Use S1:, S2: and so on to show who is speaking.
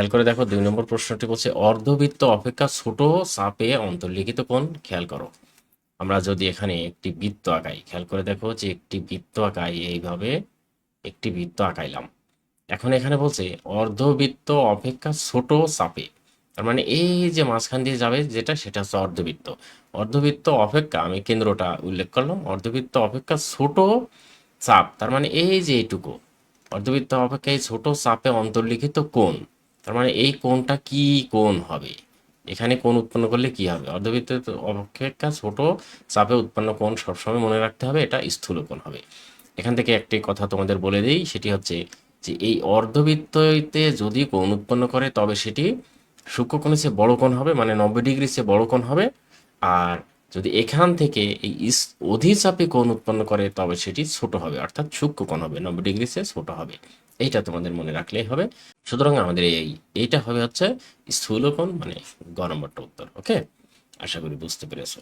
S1: খেয়াল করে দেখো, দুই নম্বর প্রশ্নটি বলছে, অর্ধবৃত্ত অপেক্ষা ছোট চাপে অন্তর্লিখিত কোণ? খেয়াল করো। আমরা যদি এখানে একটি বৃত্ত আঁকাই, খেয়াল করে দেখো যে একটি বৃত্ত আঁকাই, এইভাবে একটি বৃত্ত আঁকাইলাম। এখন এখানে বলছে, অর্ধবৃত্ত অপেক্ষা ছোট চাপে। তার মানে এই যে মাঝখান দিয়ে যাবে যেটা, সেটা হচ্ছে অর্ধবৃত্ত। অর্ধবৃত্ত অপেক্ষা, আমি কেন্দ্রটা উল্লেখ করলাম, অর্ধবৃত্ত অপেক্ষা ছোট চাপ। তার মানে এই যে এইটুকু, অর্ধবৃত্ত অপেক্ষা এই ছোট চাপে অন্তর্লিখিত কোণ। তার মানে এই কোণটা কি কোণ হবে? এখানে কোণ উৎপন্ন করলে কি হবে? অর্ধবৃত্ত অপেক্ষা ছোট চাপে উৎপন্ন কোণ সবসময় মনে রাখতে হবে, এটা স্থূল কোণ হবে। এখান থেকে একটি কথা তোমাদের বলে দিই, সেটি হচ্ছে যে এই অর্ধবৃত্ততে যদি কোণ উৎপন্ন করে, তবে সেটি সূক্ষ্মকোণের চেয়ে বড় কোণ হবে মানে নব্বই ডিগ্রির চেয়ে বড় কোণ হবে। আর যদি এখান থেকে এই অধিচাপে কোণ উৎপন্ন করে, তবে সেটি ছোট হবে, অর্থাৎ সূক্ষ্ম কোণ হবে, নব্বই ডিগ্রি চেয়ে ছোট হবে। এইটা তোমাদের মনে রাখলেই হবে। সুতরাং আমাদের এই, এইটা হবে হচ্ছে স্থূলকোণ মানে গ নম্বরটা উত্তর ওকে আশা করি বুঝতে পেরেছ।